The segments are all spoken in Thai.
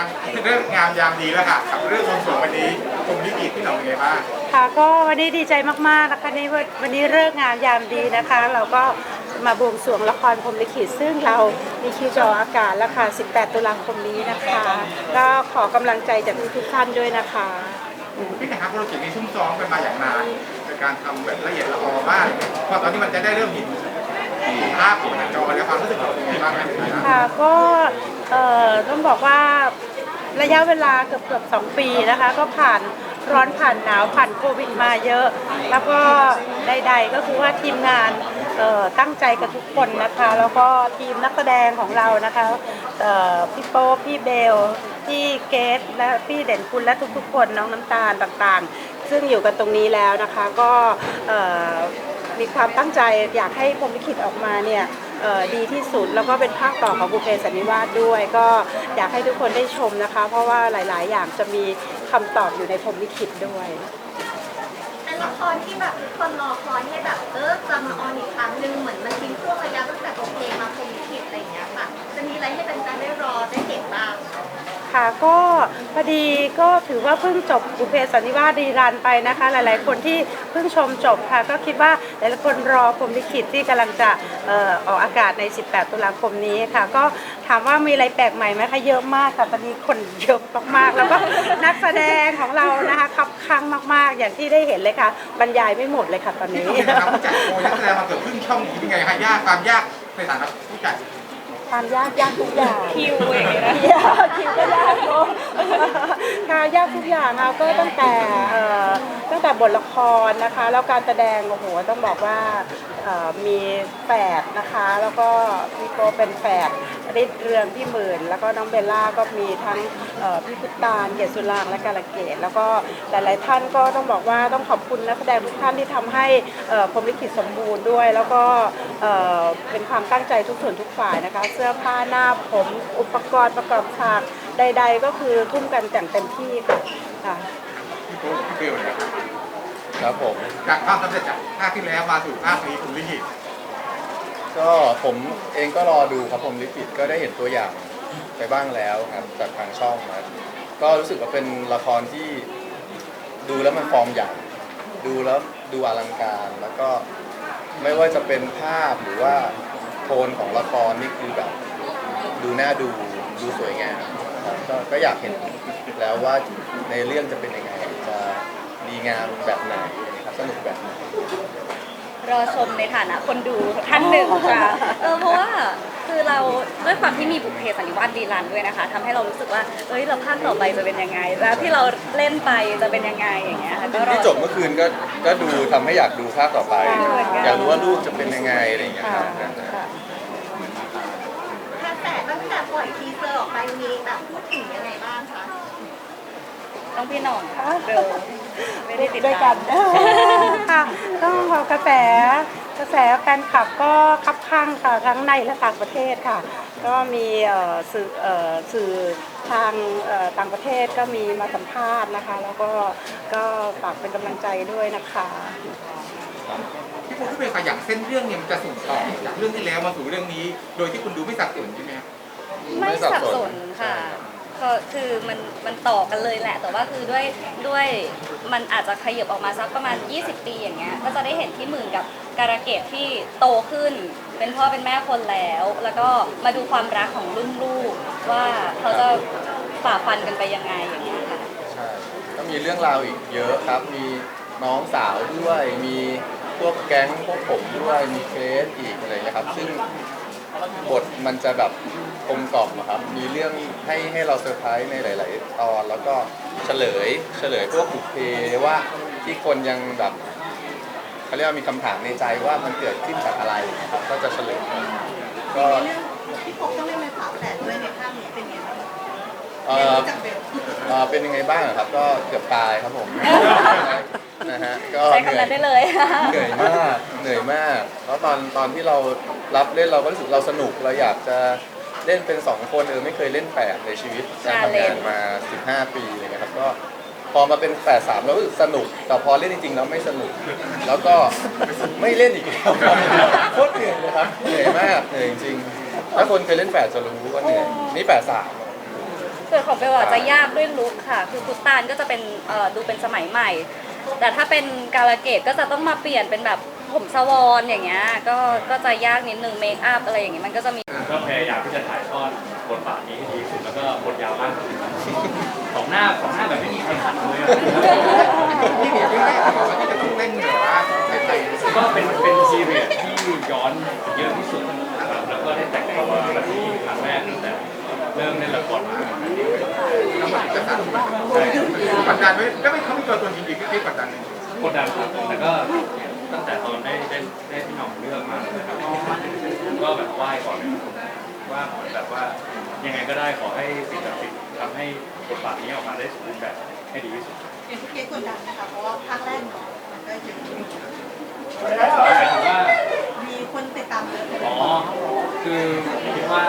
งามเรื่องงามยามดีแล้วค่ะกับเรื่องบวงสรวงวันนี้ผมลิขิตพี่หน่องเป็นไงบ้างค่ะก็วันนี้ดีใจมากๆนะคะนี่วันวันนี้เลิกษ์งามยามดีนะคะ เราก็มาบวงสรวงละครพรหมลิขิตซึ่งเรามีคิวจออากาศแล้วค่ะ 18 ตุลาคมนี้นะคะก็ขอกำลังใจจากทุกๆท่านด้วยนะคะพี่นะครับโปรเจกต์นี้ซุ่มซ้อมกันมาอย่างนานในการทำแบบละเอียดละออมากพอตอนนี้มันจะได้เริ่มเห็นภาพอยู่ในจอแล้วความรู้สึกเราเป็นไงบ้างครับค่ะก็เอ่อต้องบอกว่า ระยะเวลาเกือบเกือบสองปีนะคะ ก็ผ่านร้อนผ่านหนาวผ่านโควิดมาเยอะ แล้วก็ใดๆก็คือว่าทีมงานตั้งใจกับทุกคนนะคะ แล้วก็ทีมนักแสดงของเรานะคะพี่โป๊ปพี่เบลพี่เกตและพี่เด่นคุณและทุกๆคนน้องน้ำตาลต่างๆ ซึ่งอยู่กันตรงนี้แล้วนะคะก็มีความตั้งใจอยากให้พรมลิขิตออกมาเนี่ย ดีที่สุด แล้วก็เป็นภาคต่อของบุเพสันนิวาสด้วย ก็อยากให้ทุกคนได้ชมนะคะ เพราะว่าหลาย ๆ อย่างจะมีคำตอบอยู่ในพรมลิขิตด้วยเป็นละครที่แบบคนรอคอยให้แบบเออจะมาออนอีกครั้งหนึ่งเหมือนมันทิ้งช่วงระยะตั้งแต่บุเพมาพรมลิขิตอะไรอย่างเงี้ยค่ะจะมีอะไรให้เป็นการได้รอได้เห็นบ้าง ค่ะก็พอดีก็ถือว่าเพิ่งจบบุพเพสันนิวาสรีรันไปนะคะ หลายๆ คนที่เพิ่งชมจบค่ะ ก็คิดว่าหลายๆคนรอพรหมลิขิตที่กำลังจะเอ่อออกอากาศใน 18 ตุลาคมนี้ค่ะ ก็ถามว่ามีอะไรแปลกใหม่ไหมคะเยอะมากค่ะตอนนี้คนเยอะมากๆ แล้วก็นักแสดงของเรานะคะคับข้างมากๆ อย่างที่ได้เห็นเลยค่ะ บรรยายไม่หมดเลยค่ะตอนนี้น่องนะครับผู้จัดโปรนักแสดงมาเกือบครึ่งช่องนี้เป็นไงฮะยากความยากในฐานะผู้จัด ความยากยากทุกอย่างคิวอย่างเงี้ยนะยากคิวก็ยากเนอะค่ะยากทุกอย่างค่ะก็ตั้งแต่เอ่อตั้งแต่บทละครนะคะ แล้วการแสดงโอ้โหต้องบอกว่าเอ่อมีแฝดนะคะ แล้วก็พี่โกเป็นแฝด ริดเรืองพี่หมื่น แล้วก็น้องเบลล่าก็มีทั้งเอ่อพี่พุตตานเกศสุรางค์และกาลเกต แล้วก็หลาย ๆ ท่านก็ต้องบอกว่าต้องขอบคุณนักแสดงทุกท่านที่ทำให้เอ่อพรหมลิขิตสมบูรณ์ด้วย แล้วก็เอ่อเป็นความตั้งใจทุกส่วนทุกฝ่ายนะคะ เสื้อผ้าหน้าผมอุปกรณ์ประกอบฉากใด ๆ ก็คือทุ่มกันอย่างเต็มที่ค่ะค่ะพี่โป๊ปพี่เบลนะครับครับผมจากความสำเร็จจากภาคที่แล้วมาสู่ภาคนี้คุณลิขิต ก็ผมเองก็รอดูครับผมลิขิตก็ได้เห็นตัวอย่างไปบ้างแล้วครับจากทางช่องนะก็รู้สึกว่าเป็นละครที่ดูแล้วมันฟอร์มใหญ่ดูแล้วดูอลังการแล้วก็ไม่ว่าจะเป็นภาพหรือว่าโทนของละครนี่คือแบบ ดูน่าดูดูสวยงามครับก็ก็อยากเห็นแล้วว่าในเรื่องจะเป็นยังไงจะดีงามแบบไหนครับสนุกแบบไหน รอชมในฐานะคนดูท่านหนึ่งค่ะเออเพราะว่าคือเราด้วยความที่มีบุพเพสันนิวาสดีรันด้วยนะคะทำให้เรารู้สึกว่าเอ้ยเราภาคต่อไปจะเป็นยังไง แล้วที่เราเล่นไปจะเป็นยังไงอย่างเงี้ยค่ะก็รอ ที่จบเมื่อคืนก็ก็ดูทำให้อยากดูภาคต่อไปอยากรู้ว่าลูกจะเป็นยังไงอะไรอย่างเงี้ยค่ะครับค่ะ กระแสตั้งแต่ปล่อยทีเซอร์ออกไปมีแบบพูดถึงยังไงบ้างคะ ต้องพี่หน่องค่ะเบลไม่ได้ติดด้วยตากัมนค่ะต้องขอกระแสกระแสแฟนคลับก็คับข้างค่ะทั้งในและต่างประเทศค่ะ ก็มีเอ่อสื่อเอ่อสื่อทางเอ่อต่างประเทศก็มีมาสัมภาษณ์นะคะ แล้วก็ก็ฝากเป็นกำลังใจด้วยนะคะ พี่โป๊ปพี่เบลค่ะอย่างเส้นเรื่องเนี่ยมันจะส่งต่อจากเรื่องที่แล้วมาสู่เรื่องนี้ โดยที่คุณดูไม่สับสนใช่ไหมครับไม่สับสนค่ะ ก็คือมันมันต่อกันเลยแหละ แต่ว่าคือด้วยด้วยมันอาจจะขยับออกมาสักประมาณ 20 ปีอย่างเงี้ย ก็จะได้เห็นที่หมื่นกับการะเกดที่โตขึ้น เป็นพ่อเป็นแม่คนแล้ว แล้วก็มาดูความรักของรุ่นลูกว่าเขาจะฝ่าฟันกันไปยังไงอย่างเงี้ยค่ะ ใช่ก็มีเรื่องราวอีกเยอะครับ มีน้องสาวด้วย มีพวกแก๊งพวกผมด้วย มีเคสอีกอะไรอย่างเงี้ยครับ ซึ่ง บทมันจะแบบกลมกล่อมอะครับ มีเรื่องให้ให้เราเซอร์ไพรส์ในหลาย ๆ ตอน แล้วก็เฉลยเฉลยพวกบุพเพว่าที่คนยังแบบเขาเรียกว่ามีคำถามในใจว่ามันเกิดขึ้นจากอะไรนะครับก็จะเฉลยก็พี่พกต้องเล่นเป็นฝาแฝดด้วยในภาคนี้เป็นไงบ้างเอ่อจากเบล เอ่อเป็นยังไงบ้างอะครับ ก็เกือบตายครับผม นะฮะก็ใช้เหนื่คำอนั้ยนได้เลย เหนื่อยมากเหนื่อยมากแล้วตอนตอนที่เรารับเล่นเราก็รู้สึกเราสนุกเราอยากจะเล่นเป็นสองคนเออไม่เคยเล่นแปดในชีวิตการทำงานมา 15 ปีอะไรเงี้ยครับก็พอมาเป็นแปดสามเรารู้สึกสนุก แต่พอเล่นจริงๆแล้วไม่สนุก แล้วก็ไม่เล่นอีกแล้วโคตรเหนื่อยเลยครับเหนื่อยมากเหนื่อยจริงๆถ้าคนเคยเล่นแปดจะรู้ว่าเหนื่อยนี่แปดสาม ส่วนของเบลอะจะยากด้วยลุคค่ะ คือพุตตานก็จะเป็นเอ่อดูเป็นสมัยใหม่ แต่ถ้าเป็นกาลเกตก็จะต้องมาเปลี่ยนเป็นแบบผมสวอนอย่างเงี้ยก็ก็จะยากนิดนึงเมคอัพอะไรอย่างเงี้ยมันก็จะมีก็พยายามที่จะถ่ายทอดบทบาทนี้ให้ดีที่สุดแล้วก็บทยาวมากที่สุดของหน้าของหน้าแบบไม่มีใครขัดเลยอะที่หนีไม่ได้เหรอที่จะต้องเล่นแบบว่าไทยๆก็เป็นเป็นซีเรียสที่ย้อนเยอะที่สุดนะครับแล้วก็ได้แต่งตัวแบบนี้ครั้งแรกตั้งแต่ เริ่มเล่นละครมาทั้งหมดก็สามสิบใช่กดดันไหมก็ไม่เขาไม่ตัวตนจริงๆก็ที่กดดันกดดันครับแต่ก็ตั้งแต่ตอนได้ได้ได้พี่หน่องเลือกมานะครับก็แบบไหว้ก่อนเลยว่าเหมือนแบบว่ายังไงก็ได้ขอให้สิ่งศักดิ์สิทธิ์ทำให้บทบาทนี้ออกมาได้สมบูรณ์แบบให้ดีที่สุดเป็นทุกเกสกดดันนะคะเพราะว่าภาคแรกเนาะมันก็ยังหมายถึงว่ามีคนติดตามเยอะเลยอ๋อคือคิดว่า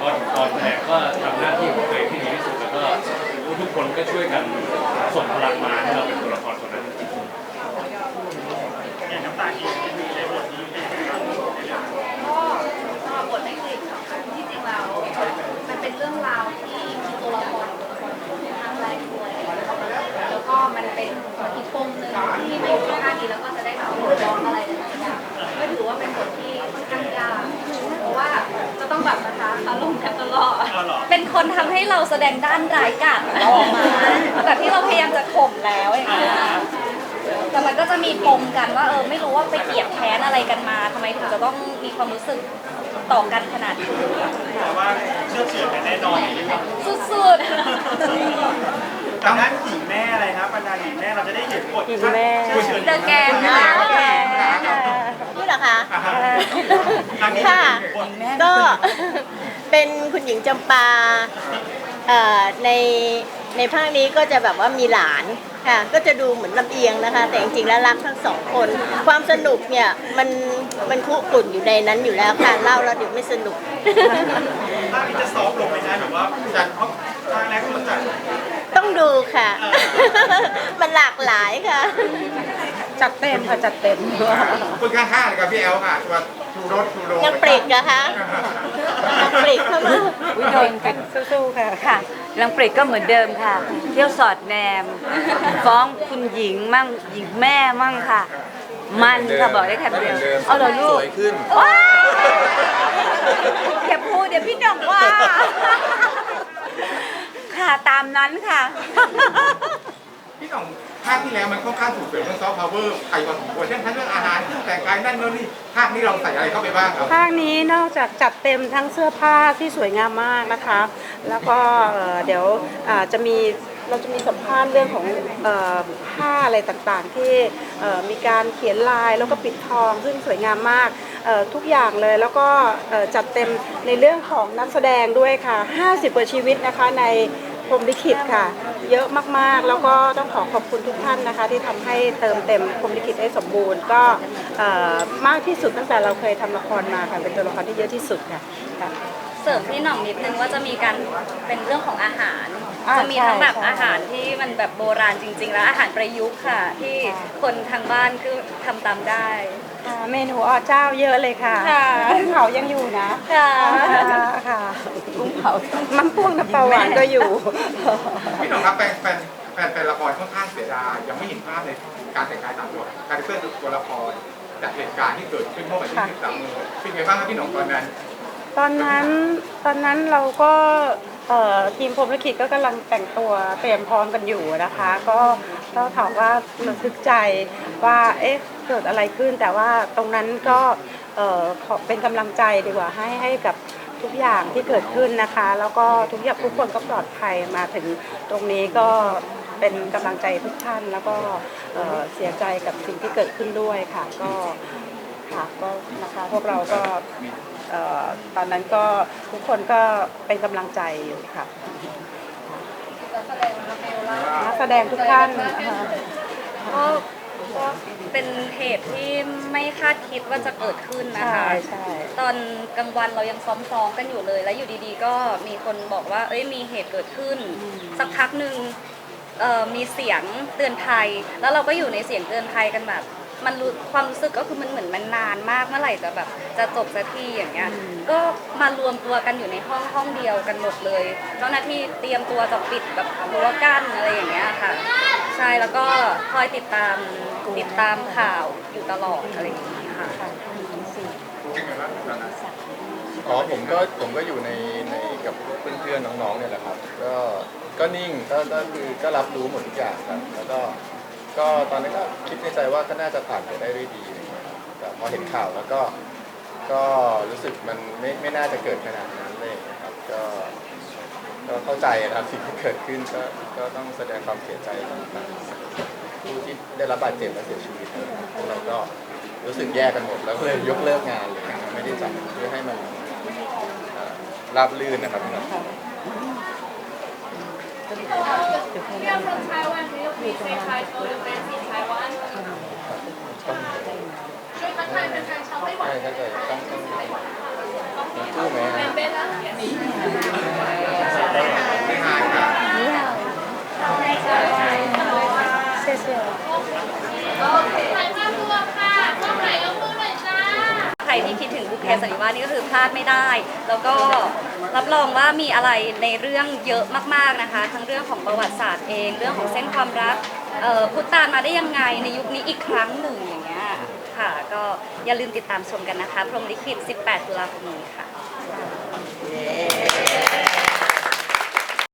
ตอนตอนแถลงก็ทำหน้าที่ของตัวเองที่ดีที่สุดแล้วก็ทุกคนก็ช่วยกันส่งพลังมาให้เราเป็นตัวละครตัวนั้นก็สำหรับบทไม่เคยค่ะที่จริงแล้วมันเป็นเรื่องราวที่มีตัวละครทางแรกด้วยแล้วก็มันเป็นอีกปมหนึ่งที่ไม่อยู่ภาคนี้แล้วก็จะได้แบบร้องอะไร เป็นคนทำให้เราแสดงด้านร้ายกาจของเราออกมาแบบที่เราพยายามจะข่มแล้วอย่างเงี้ยแต่มันก็จะมีปมกันว่าเออไม่รู้ว่าไปเกลียดแค้นอะไรกันมาทำไมถึงจะต้องมีความรู้สึกต่อกันขนาดนี้แต่ว่าเชื่อเฉือนกันแน่นอนสุดทางด้านหญิงแม่อะไรครับบรรดาหญิงแม่เราจะได้เห็นบทหญิงแม่ เชื่อเฉือนๆเดอะแกนนะคะนี่เหร อคะค่ะ ก็เป็นคุณหญิงจำปาเอ่อในในภาคนี้ก็จะแบบว่ามีหลานค่ะก็จะดูเหมือนลำเอียงนะคะ แต่จริงๆแล้วรักทั้งสองคน ความสนุกเนี่ยมันมันคุกุ่นอยู่ในนั้นอยู่แล้วค่ะเล่าแล้วเดี๋ยวไม่สนุกภาคนี้จะซอฟลงไหมคะหรือว่าจัดเพราะภาคแรกก็มันจัดต้องดูค่ะ มันหลากหลายค่ะ จัดเต็มค่ะจัดเต็ม คุณข้างๆเลยกับพี่แอลค่ะตัวทูรถทูโรยังปริกเหรอคะยังปริกเข้ามา วิโดนกันสู้ๆค่ะค่ะลังปริกก็เหมือนเดิมค่ะ เที่ยวสอดแนม ฟ้องคุณหญิงมั่งหญิงแม่มั่งค่ะ มันค่ะบอกได้คำเดียวหมืนดิมเอาเหรอลูสกวยขึ้น ว้าวอย่าพูดเดี๋ยวพี่ดองว่า ค่ะตามนั้นค่ะ พี่หน่อง ภาคที่แล้วมันค่อนข้างถูกเปลี่ยนเรื่องซอฟต์พาวเวอร์ไทยพอสมควรเช่นทั้งเรื่องอาหารเครื่องแต่งกายนั่นโน่นนี่ภาคนี้เราใส่อะไรเข้าไปบ้างครับ ภาคนี้นอกจากจัดเต็มทั้งเสื้อผ้าที่สวยงามมากนะคะ แล้วก็เอ่อเดี๋ยวอ่าจะมีเราจะมีสัมภาษณ์เรื่องของเอ่อผ้าอะไรต่างๆ ที่เอ่อมีการเขียนลายแล้วก็ปิดทองซึ่งสวยงามมากเอ่อทุกอย่างเลยแล้วก็เอ่อจัดเต็มในเรื่องของนักแสดงด้วยค่ะ 50กว่าชีวิตนะคะใน พรมลิขิตค่ะ เยอะมากๆ แล้วก็ต้องขอขอบคุณทุกท่านนะคะ ที่ทำให้เติมเต็มพรมลิขิตให้สมบูรณ์ ก็มากที่สุดตั้งแต่เราเคยทำละครมาค่ะเป็นตัวละครที่เยอะที่สุดค่ะค่ะเสริมพี่หน่องนิดนึงว่าจะมีการเป็นเรื่องของอาหาร อ่าจะมีทั้งแบบใช่ใช่อาหารที่มันแบบโบราณจริง ๆ แล้วอาหารประยุกต์ค่ะ ที่คนทางบ้านคือทำตามได้ค่ะเมนูอเจ้าเยอะเลยค่ะค่ะ กุ้งเผายังอยู่นะค่ะค่ะกุ้งเผามันพ่วงน้ำปลาหวานก็อยู่ พี่หน่องครับแฟนแฟนแฟนแฟนละครค่อนข้างเสียดายยังไม่เห็นภาพในการแต่งกายตามตัวการเพื่อนตัวละครจากเหตุการณ์ที่เกิดขึ้นเมื่อวันที่13มือเป็นไงบ้างครับพี่หน่องตอนนั้น ตอนนั้นตอนนั้นเราก็ เอ่อทีมพรมลิขิตก็กำลังแต่งตัวเตรียมพร้อมกันอยู่นะคะ ก็ก็ถามว่าระทึกใจว่าเอ๊ะเกิดอะไรขึ้น แต่ว่าตรงนั้นก็เอ่อขอเป็นกำลังใจดีกว่าให้ให้กับทุกอย่างที่เกิดขึ้นนะคะ แล้วก็ทุกอย่างทุกคนก็ปลอดภัยมาถึงตรงนี้ก็เป็นกำลังใจทุกท่าน แล้วก็เอ่อเสียใจกับสิ่งที่เกิดขึ้นด้วยค่ะ ก็ค่ะก็นะคะพวกเราก็ ตอนนั้นก็ทุกคนก็เป็นกำลังใจอยู่ค่ะนักแสดงทุกท่านนะคะก็ก็เป็นเหตุที่ไม่คาดคิดว่าจะเกิดขึ้นนะใช่คะใช่ตอนกลางวันเรายังซ้อมๆกันอยู่เลย แล้วอยู่ดีๆ ก็มีคนบอกว่า เอ้ยมีเหตุเกิดขึ้น สักพักหนึ่งเอ่อมีเสียงเตือนภัย แล้วเราก็อยู่ในเสียงเตือนภัยกันแบบ มันรู้ความรู้สึกก็คือมันเหมือนมันนานมากเมื่อไหร่จะแบบจะจบสักทีอย่างเงี้ย ก็มารวมตัวกันอยู่ในห้องห้องเดียวกันหมดเลย เจ้าหน้าที่เตรียมตัวจะปิดแบบรั้วกั้นอะไรอย่างเงี้ยค่ะ ใช่แล้วก็คอยติดตามติดตามข่าวอยู่ตลอดอะไรอย่างเงี้ยค่ะเป็นไงบ้างตอนนั้นอ๋อผมก็ผมก็อยู่ในในกับเพื่อนๆน้องๆเนี่ยแหละครับ ก็ก็นิ่งก็ก็คือก็รับรู้หมดทุกอย่างครับแล้วก็ ก็ตอนนั้นก็คิดในใจว่าก็น่าจะผ่านไปได้ด้วยดีอะไรเงี้ยแต่พอเห็นข่าวแล้วก็ก็รู้สึกมันไม่ไม่น่าจะเกิดขนาดนั้นเลยครับก็ก็เข้าใจนะครับสิ่งที่เกิดขึ้นก็ก็ต้องแสดงความเสียใจกับทางผู้ที่ได้รับบาดเจ็บและเสียชีวิตพวกเราก็รู้สึกแย่กันหมดแล้วก็เลยยกเลิกงานเลยนะครับไม่ได้จัดเพื่อให้มันเอ่อราบลื่นนะครับพี่น้อง We are from Taiwan. Will you please say hi to the fans in Taiwan? ช่วยทักทายแฟนๆชาวไต้หวันใช่ถ้าเกิดต้องต้องต้องสู้ไหมแมนเบ้ละไม่หายค่ะเสียเสียโอเค ที่คิดถึงบุคเพสันนิวาสนี่ก็คือพลาดไม่ได้ แล้วก็รับรองว่ามีอะไรในเรื่องเยอะมากๆนะคะ ทั้งเรื่องของประวัติศาสตร์เอง เรื่องของเส้นความรักเอ่อพุทธานมาได้ยังไงในยุคนี้อีกครั้งหนึ่งอย่างเงี้ยค่ะก็อย่าลืมติดตามชมกันนะคะ พรหมลิขิต 18 ตุลาคมนี้ค่ะ